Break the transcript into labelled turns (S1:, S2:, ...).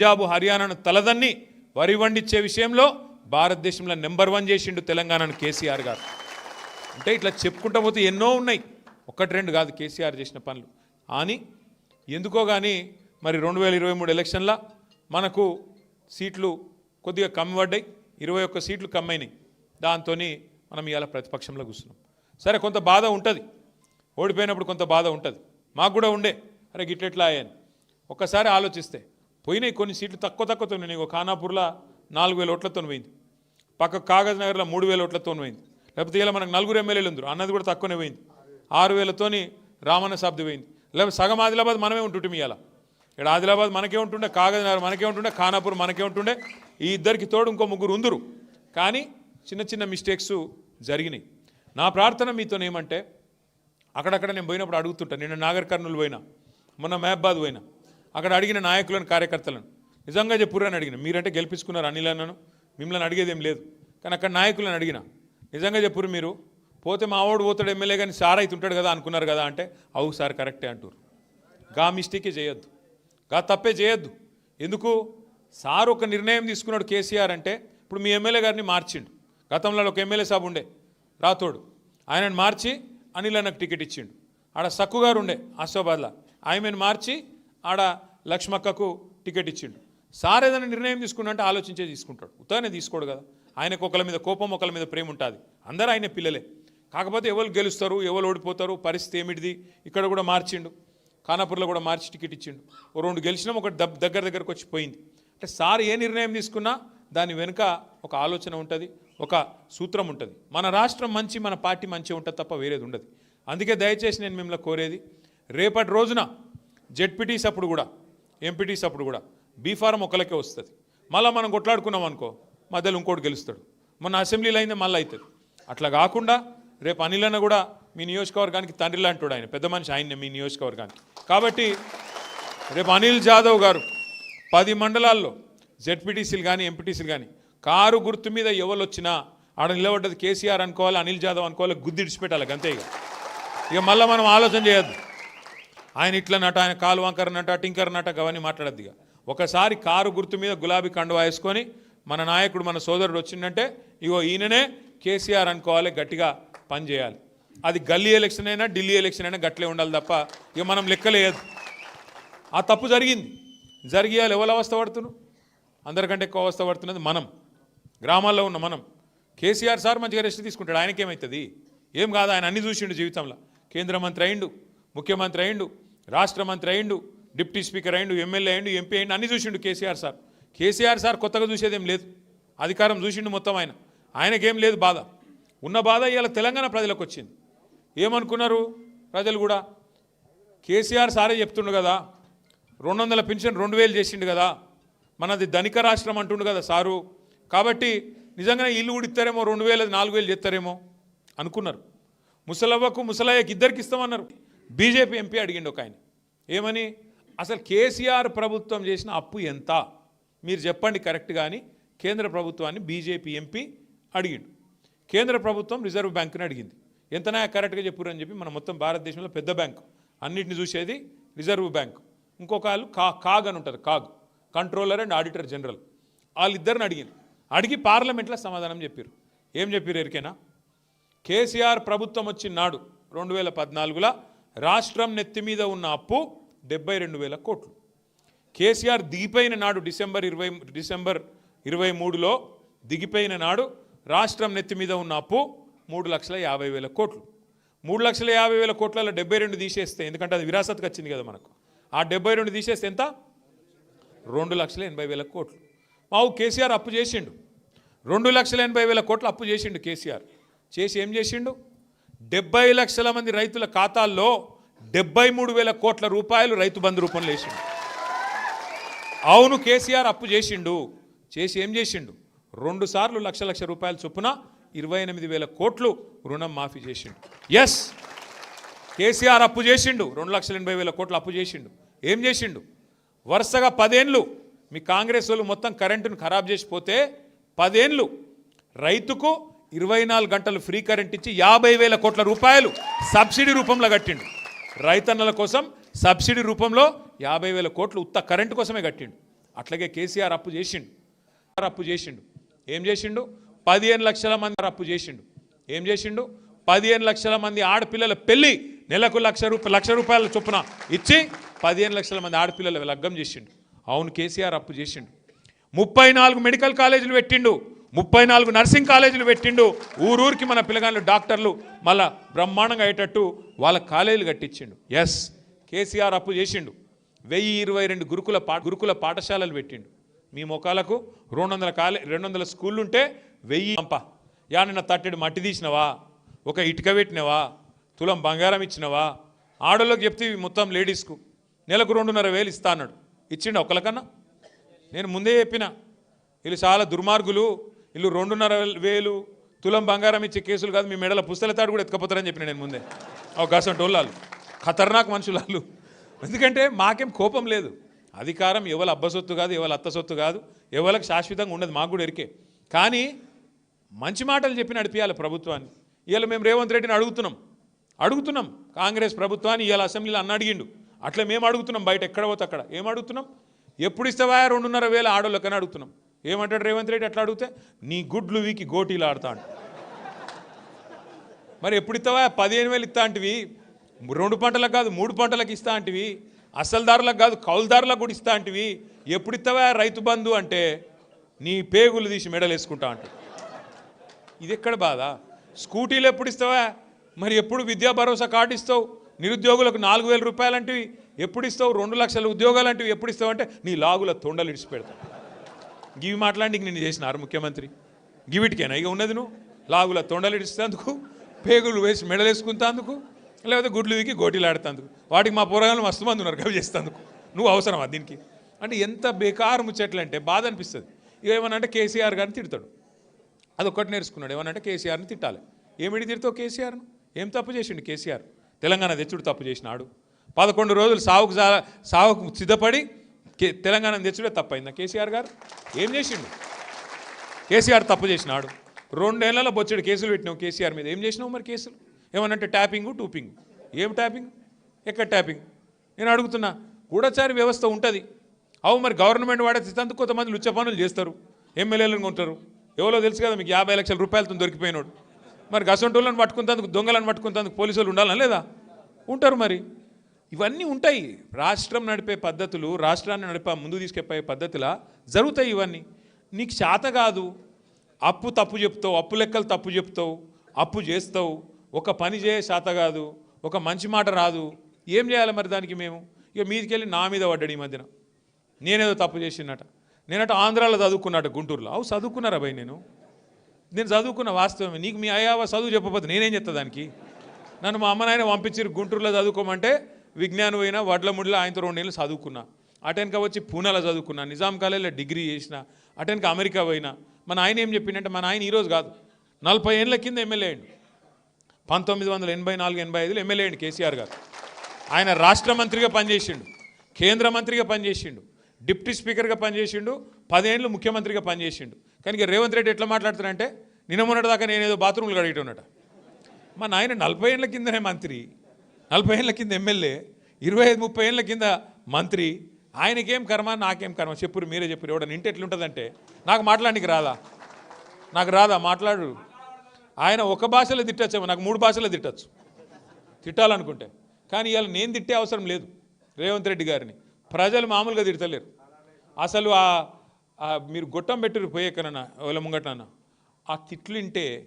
S1: పంజాబ్ హర్యానాను తలదన్ని వరి వండిచ్చే విషయంలో భారతదేశంలో నెంబర్ వన్ చేసిండు తెలంగాణను కేసీఆర్ గారు. అంటే ఇట్లా చెప్పుకుంటా పోతే ఎన్నో ఉన్నాయి. ఒకటి రెండు కాదు కేసీఆర్ చేసిన పనులు. అని ఎందుకో కానీ మరి రెండు వేల ఇరవై మూడు ఎలక్షన్ల మనకు సీట్లు కొద్దిగా కమ్మి పడ్డాయి ఇరవై ఒక్క సీట్లు కమ్మైనాయి దాంతో మనం ఇవాళ ప్రతిపక్షంలో కూర్చున్నాం. సరే కొంత బాధ ఉంటుంది. ఓడిపోయినప్పుడు కొంత బాధ ఉంటుంది. మాకు కూడా ఉండే. అరే గిట్లెట్లా అయ్యాను ఒక్కసారి ఆలోచిస్తే పోయినాయి కొన్ని సీట్లు తక్కువ తక్కువతో నేను ఖానాపూర్లో నాలుగు వేల ఓట్లతో పోయింది. పక్క కాగజ్ నగర్లో మూడు వేల ఓట్లతో పోయింది. లేకపోతే ఇలా మనకు నలుగురు ఎమ్మెల్యేలు ఉందరు. అన్నది కూడా తక్కువనే పోయింది. ఆరు వేలతోని రామన్న శబ్ది పోయింది. లేకపోతే సగం ఆదిలాబాద్ మనమే ఉంటుంటే ఇవాళ ఇక్కడ ఆదిలాబాద్ మనకే ఉంటుండే కాగజ్ నగర్ మనకే ఉంటుండే ఖానాపూర్ మనకే ఉంటుండే. ఈ ఇద్దరికి తోడు ఇంకో ముగ్గురు ఉందరు. కానీ చిన్న చిన్న మిస్టేక్స్ జరిగినాయి. నా ప్రార్థన మీతో ఏమంటే అక్కడక్కడ నేను పోయినప్పుడు అడుగుతుంటా. నేను నాగర్ కర్నూలు పోయినా మొన్న మహబాద్ పోయినా. అక్కడ అడిగిన నాయకులను కార్యకర్తలను. నిజంగా చెప్పుర్రు అని అడిగిన. మీరంటే గెలిపించుకున్నారు అనిల్ అన్నను. మిమ్మల్ని అడిగేది ఏం లేదు. కానీ అక్కడ నాయకులను అడిగిన. నిజంగా చెప్పురు మీరు. పోతే మా వాడు పోతాడు ఎమ్మెల్యే కానీ సార్ అయితే ఉంటాడు కదా అనుకున్నారు కదా అంటే అవు సార్ కరెక్టే అంటారు గా మిస్టేకే చేయొద్దు. గా తప్పే చేయొద్దు. ఎందుకు? సార్ ఒక నిర్ణయం తీసుకున్నాడు కేసీఆర్ అంటే ఇప్పుడు మీ ఎమ్మెల్యే గారిని మార్చిండు. గతంలో ఒక ఎమ్మెల్యే సాబ్ ఉండే రాతోడు ఆయనను మార్చి అనిల్ అన్నకు టికెట్ ఇచ్చిండు. ఆడ సక్కు గారు ఉండే ఆసిఫాబాద్లో ఆయనను మార్చి ఆడ లక్ష్మక్కకు టికెట్ ఇచ్చిండు. సార్ ఏదైనా నిర్ణయం తీసుకున్నంటే ఆలోచించే తీసుకుంటాడు. ఉత్తగానే తీసుకోడు కదా. ఆయనకు ఒకళ్ళ మీద కోపం ఒకళ్ళ మీద ప్రేమ ఉంటుంది. అందరూ ఆయన పిల్లలే. కాకపోతే ఎవరు గెలుస్తారు ఎవరు ఓడిపోతారు పరిస్థితి ఏమిటిది? ఇక్కడ కూడా మార్చిండు. ఖానాపూర్లో కూడా మార్చి టికెట్ ఇచ్చిండు. ఓ రెండు గెలిచినాం ఒకటి దగ్- దగ్గర దగ్గరకు వచ్చి పోయింది. అంటే సార్ ఏ నిర్ణయం తీసుకున్నా దాని వెనుక ఒక ఆలోచన ఉంటుంది ఒక సూత్రం ఉంటుంది. మన రాష్ట్రం మంచి మన పార్టీ మంచి ఉంటుంది తప్ప వేరేది ఉండదు. అందుకే దయచేసి నేను మిమ్మల్ని కోరేది రేపటి రోజున జెడ్పీటీస్ అప్పుడు కూడా ఎంపీటీస్ అప్పుడు కూడా. బీఫారం ఒకరికే వస్తుంది. మళ్ళీ మనం కొట్లాడుకున్నాం అనుకో మధ్యలో ఇంకోటి గెలుస్తాడు. మొన్న అసెంబ్లీలో అయిందే మళ్ళీ అవుతుంది అట్లా కాకుండా రేపు అనిలన్న కూడా మీ నియోజకవర్గానికి తండ్రి లాంటివాడు ఆయన. పెద్ద మనిషి ఆయన్నే మీ నియోజకవర్గానికి. కాబట్టి రేపు అనిల్ జాదవ్ గారు పది మండలాల్లో జెడ్పీటీసీలు కానీ ఎంపీటీసీలు కానీ కారు గుర్తు మీద ఎవరు వచ్చినా ఆడ నిలబడ్డది కేసీఆర్ అనుకోవాలి అనిల్ జాదవ్ అనుకోవాలి గుద్దిడిచిపెట్టాలి అంతే ఇక. ఇక మళ్ళీ మనం ఆలోచన చేయొద్దు. ఆయన ఇట్లా నట ఆయన కాలు వంకర నట టింకర్ నట అవన్నీ మాట్లాడద్దు ఇక. ఒకసారి కారు గుర్తు మీద గులాబీ కండువా వేసుకొని మన నాయకుడు మన సోదరుడు వచ్చిందంటే ఇగో ఈయననే కేసీఆర్ అనుకోవాలి గట్టిగా పనిచేయాలి అది గల్లీ ఎలక్షన్ అయినా ఢిల్లీ ఎలక్షన్ అయినా గట్లే ఉండాలి తప్ప ఇక మనం లెక్కలేదు ఆ తప్పు జరిగింది. జరిగేయాలి ఎవరు అవస్థ పడుతున్నాం అందరికంటే ఎక్కువ అవస్థ పడుతున్నది మనం. గ్రామాల్లో ఉన్న మనం. కేసీఆర్ సార్ మంచిగా రెస్ట్ తీసుకుంటాడు ఆయనకేమవుతుంది ఏం కాదు ఆయన అన్ని చూసిండు జీవితంలో. కేంద్ర మంత్రి అయిండు. ముఖ్యమంత్రి అయిండు రాష్ట్ర మంత్రి అయిండు డిప్యూటీ స్పీకర్ అయిండు ఎమ్మెల్యే అయిండు ఎంపీ అయిండు అన్ని చూసిండు కేసీఆర్ సార్. కేసీఆర్ సార్ కొత్తగా చూసేదేం లేదు. అధికారం చూసిండు మొత్తం ఆయన. ఆయనకేం లేదు బాధ. ఉన్న బాధ ఇవాళ తెలంగాణ ప్రజలకు వచ్చింది. ఏమనుకున్నారు ప్రజలు కూడా? కేసీఆర్ సారే చెప్తుండు కదా రెండు వందల పెన్షన్ రెండు వేలు చేసిండు కదా మనది ధనిక రాష్ట్రం అంటుండు కదా సారు. కాబట్టి నిజంగానే ఇల్లు కూడా ఇస్తారేమో రెండు వేలు నాలుగు వేలు చేస్తారేమో అనుకున్నారు. ముసలవ్వకు ముసలయ్యకి ఇద్దరికి ఇస్తామన్నారు. బీజేపీ ఎంపీ అడిగిండు ఒక ఆయన. ఏమని? అసలు కేసీఆర్ ప్రభుత్వం చేసిన అప్పు ఎంత? మీరు చెప్పండి కరెక్ట్ కానీ కేంద్ర ప్రభుత్వాన్ని బీజేపీ ఎంపీ అడిగిండు. కేంద్ర ప్రభుత్వం రిజర్వ్ బ్యాంకుని అడిగింది. ఎంతనా కరెక్ట్గా చెప్పురని చెప్పి మన మొత్తం భారతదేశంలో పెద్ద బ్యాంకు. అన్నిటిని చూసేది రిజర్వ్ బ్యాంకు. ఇంకొక వాళ్ళు కా కాగ్ అని ఉంటుంది CAG. Controller and auditor general. వాళ్ళిద్దరిని అడిగింది. అడిగి పార్లమెంట్లో సమాధానం చెప్పారు ఏం చెప్పారు ఎరికేనా? కేసీఆర్ ప్రభుత్వం వచ్చిన నాడు రెండు వేల పద్నాలుగులో రాష్ట్రం నెత్తి మీద ఉన్న అప్పు డెబ్బై రెండు వేల కోట్లు. కేసీఆర్ దిగిపోయిన నాడు డిసెంబర్ ఇరవై డిసెంబర్ ఇరవై మూడులో దిగిపోయిన నాడు రాష్ట్రం నెత్తి మీద ఉన్న అప్పు మూడు లక్షల యాభై వేల కోట్లు. మూడు లక్షల యాభై వేల కోట్లలో డెబ్బై రెండు తీసేస్తే ఎందుకంటే అది విరాసత్కి వచ్చింది కదా మనకు. ఆ డెబ్బై రెండు తీసేస్తే ఎంత? రెండు లక్షల ఎనభై వేల కోట్లు. మావు కేసీఆర్ అప్పు చేసిండు. రెండు లక్షల ఎనభై వేల కోట్లు అప్పు చేసిండు కేసీఆర్. చేసి ఏం చేసిండు? డెబ్బై లక్షల మంది రైతుల ఖాతాల్లో డెబ్బై మూడు వేల కోట్ల రూపాయలు రైతు బంధు రూపంలో వేసిండు. అవును కేసీఆర్ అప్పు చేసిండు. చేసి ఏం చేసిండు? రెండు సార్లు లక్ష లక్ష రూపాయల చొప్పున ఇరవై ఎనిమిది వేల కోట్లు రుణం మాఫీ చేసిండు. ఎస్ కేసీఆర్ అప్పు చేసిండు. రెండు లక్షల ఎనభై వేల కోట్లు అప్పు చేసిండు. ఏం చేసిండు? వరుసగా పదేండ్లు మీ కాంగ్రెస్ వాళ్ళు మొత్తం కరెంటును ఖరాబ్ చేసిపోతే పదేండ్లు రైతుకు ఇరవై నాలుగు గంటలు ఫ్రీ కరెంట్ ఇచ్చి యాభై వేల కోట్ల రూపాయలు సబ్సిడీ రూపంలో కట్టిండు. రైతన్నల కోసం సబ్సిడీ రూపంలో యాభై వేల కోట్లు ఉత్త కరెంటు కోసమే కట్టిండు. అట్లాగే కేసీఆర్ అప్పు చేసిండు. అప్పు చేసిండు. ఏం చేసిండు? పదిహేను లక్షల మంది అప్పు చేసిండు. ఏం చేసిండు? పదిహేను లక్షల మంది ఆడపిల్లల పెళ్ళి నెలకు లక్ష రూపాయలు లక్ష రూపాయల చొప్పున ఇచ్చి పదిహేను లక్షల మంది ఆడపిల్లల లగ్గం చేసిండు. అవును కేసీఆర్ అప్పు చేసిండు. ముప్పై నాలుగు మెడికల్ కాలేజీలు పెట్టిండు. ముప్పై నాలుగు నర్సింగ్ కాలేజీలు పెట్టిండు. ఊరూరికి మన పిల్లగాళ్ళు డాక్టర్లు మళ్ళా బ్రహ్మాండంగా అయ్యేటట్టు వాళ్ళ కాలేజీలు కట్టించిండు. ఎస్ కేసీఆర్ అప్పు చేసిండు. వెయ్యి ఇరవై రెండు గురుకుల పా గురుకుల పాఠశాలలు పెట్టిండు. మీ ముఖాలకు రెండు వందల కాలే రెండు వందల స్కూళ్ళు ఉంటే వెయ్యి పంప యా నిన్న తట్టెడు మట్టి తీసినవా? ఒక ఇటుక పెట్టినవా? తులం బంగారం ఇచ్చినవా? ఆడోళ్ళకి చెప్తే మొత్తం లేడీస్కు. నెలకు రెండున్నర వేలు ఇస్తా అన్నాడు. ఇచ్చిండు ఒకళ్ళకన్నా? నేను ముందే చెప్పిన. వీళ్ళు చాలా దుర్మార్గులు. వీళ్ళు రెండున్నర వేలు తులం బంగారం ఇచ్చే కేసులు కాదు మీ మెడల పుస్తల తాడు కూడా ఎత్తుకపోతారని చెప్పిన నేను ముందే. అవకాశం టోళ్ళాలు ఖతర్నాక్ మనుషులు వాళ్ళు ఎందుకంటే మాకేం కోపం లేదు. అధికారం ఎవరి అబ్బసొత్తు కాదు ఎవరి అత్త సొత్తు కాదు ఎవరికి శాశ్వతంగా ఉండదు మాకు కూడా ఎరికే. కానీ మంచి మాటలు చెప్పి నడిపించాలి ప్రభుత్వాన్ని. ఇవాళ మేము రేవంత్ రెడ్డిని అడుగుతున్నాం. అడుగుతున్నాం. కాంగ్రెస్ ప్రభుత్వాన్ని ఇవాళ అసెంబ్లీలో అన్న అడిగిండు. అట్లా మేము అడుగుతున్నాం బయట ఎక్కడ పోతే అక్కడ. ఏం అడుగుతున్నాం? ఎప్పుడు ఇస్తావా? రెండున్నర వేల ఆడోళ్ళకని అడుగుతున్నాం. ఏమంటాడు రేవంత్ రెడ్డి? ఎట్లా అడిగితే నీ గుడ్లు వీకి గోటీలు ఆడతాడు. మరి ఎప్పుడు ఇస్తావా? పదిహేను వేలు ఇస్తా అంటివి. రెండు పంటలకు కాదు మూడు పంటలకు ఇస్తా అంటివి. అసలుదారులకు కాదు కౌలుదారులకు కూడా ఇస్తా అంటివి. ఎప్పుడు ఇస్తావా? రైతు బంధు అంటే నీ పేగులు తీసి మెడలు వేసుకుంటా అంట. ఇది ఎక్కడ బాధ? స్కూటీలు ఎప్పుడు ఇస్తావా? మరి ఎప్పుడు విద్యా భరోసా కార్డు ఇస్తావు? నిరుద్యోగులకు నాలుగు వేల రూపాయలు అంటివి. ఎప్పుడు ఇస్తావు? రెండు లక్షల ఉద్యోగాలు అంటివి. ఎప్పుడు ఇస్తావు అంటే నీ లాగుల తొండలు ఇడిచిపెడతావు గివి మాట్లాడి నిన్ను చేసినారు ముఖ్యమంత్రి. గివిటికేనా? ఇక ఉన్నది నువ్వు. లాగుల తొండలిడిస్తేందుకు పేగులు వేసి మెడలేసుకుంటేందుకు లేకపోతే గుడ్లు వీకి గోటీలాడుతందుకు. వాటికి మా పోరాగాలు మస్తు మంది ఉన్నారు కవి చేస్తేందుకు. నువ్వు అవసరమా దీనికి? అంటే ఎంత బేకారు ముచ్చట్లు అంటే బాధ అనిపిస్తుంది. ఇక ఏమన్నా అంటే కేసీఆర్ గారిని తిడతాడు. అదొక్కటి నేర్చుకున్నాడు. ఏమనంటే కేసీఆర్ని తిట్టాలి. ఏమిటి తిడతావు కేసీఆర్ను? ఏం తప్పు చేసిండు కేసీఆర్? తెలంగాణ తెచ్చుడు తప్పు చేసినాడు. పదకొండు రోజులు సావుకు సా- సావుకు సిద్ధపడి కే తెలంగాణ తెచ్చుడే తప్పైందా? కేసీఆర్ గారు ఏం చేసిండు? కేసీఆర్ తప్పు చేసినాడు. రెండేళ్ళలో బొచ్చడు కేసులు పెట్టినావు కేసీఆర్ మీద. ఏం చేసినావు మరి కేసులు? ఏమనంటే ట్యాపింగ్ టూపింగ్. ఏం ట్యాపింగ్? ఎక్కడ ట్యాపింగ్? నేను అడుగుతున్నా గూఢచారి వ్యవస్థ ఉంటుంది. అవు మరి గవర్నమెంట్ వాడే ఇస్తందుకు కొంతమంది లుచ్చ పనులు చేస్తారు. ఎమ్మెల్యేలను కొంటారు. ఎవరో తెలుసు కదా మీకు యాభై లక్షల రూపాయలతో దొరికిపోయినాడు. మరి గసంటోళ్ళని పట్టుకుంటందుకు దొంగలను పట్టుకుంటందుకు పోలీసులు ఉండాలని లేదా? ఉంటారు మరి. ఇవన్నీ ఉంటాయి. రాష్ట్రం నడిపే పద్ధతులు రాష్ట్రాన్ని నడిపే ముందు తీసుకెళ్ళే పద్ధతిలా జరుగుతాయి ఇవన్నీ. నీకు చేత కాదు. అప్పు తప్పు చెప్తావు అప్పు లెక్కలు తప్పు చెప్తావు అప్పు చేస్తావు. ఒక పని చేయ చేత కాదు. ఒక మంచి మాట రాదు. ఏం చేయాలి మరి దానికి మేము? ఇక మీదికెళ్ళి నా మీద పడ్డాడు ఈ మధ్యన. నేనేదో తప్పు చేసినట నేనట ఆంధ్రాలో చదువుకున్నట గుంటూరులో. అవు చదువుకున్నారా భయ్ నేను? నేను చదువుకున్న వాస్తవమే. నీకు మీ అయ్యావా చదువు చెప్పకపోతే నేనేం చెప్తా దానికి? నన్ను మా అమ్మ నాయన పంపించారు గుంటూరులో చదువుకోమంటే విజ్ఞానం పోయినా వడ్ల ముడిలో ఆయనతో రెండు నెలలు చదువుకున్నా. అటెన్క వచ్చి పూనాలో చదువుకున్నా. నిజాం కాలేజీలో డిగ్రీ చేసిన. అటెన్క అమెరికా పోయినా. మన ఆయన ఏం చెప్పిండంటే మన ఆయన ఈరోజు కాదు. నలభై ఏళ్ళ కింద ఎమ్మెల్యే అయ్యిండు. పంతొమ్మిది వందల ఎనభై నాలుగు ఎనభై ఐదులో ఎమ్మెల్యే అయ్యిండు కేసీఆర్ గారు. ఆయన రాష్ట్ర మంత్రిగా పనిచేసిండు. కేంద్ర మంత్రిగా పనిచేసిండు. డిప్యూటీ స్పీకర్గా పనిచేసిండు. పదేళ్ళు ముఖ్యమంత్రిగా పనిచేసిండు. కానీ రేవంత్ రెడ్డి ఎట్లా మాట్లాడుతున్నారంటే నిన్న మొన్నటి దాకా నేను ఏదో బాత్రూమ్లు కడిగేటోనట మా నాయన నలభై ఏళ్ళ కిందనే మంత్రి. నలభై ఏళ్ళ కింద ఎమ్మెల్యే ఇరవై ఐదు ముప్పై ఏళ్ళ కింద మంత్రి. ఆయనకేం కర్మ నాకేం కర్మ? చెప్పురు మీరే చెప్పురు. ఎవడని ఇంటి ఎట్లుంటుందంటే నాకు మాట్లాడానికి రాదా? నాకు రాదా? మాట్లాడు. ఆయన ఒక భాషలో తిట్టచ్చేమో నాకు మూడు భాషలో తిట్టచ్చు. తిట్టాలనుకుంటే. కానీ ఇవాళ నేను తిట్టే అవసరం లేదు రేవంత్ రెడ్డి గారిని. ప్రజలు మామూలుగా తిడతలేరు. అసలు ఆ మీరు గొట్టం పెట్టి పోయేకనన్నా ఎవరి ముంగటనన్నా ఆ తిట్లు వింటే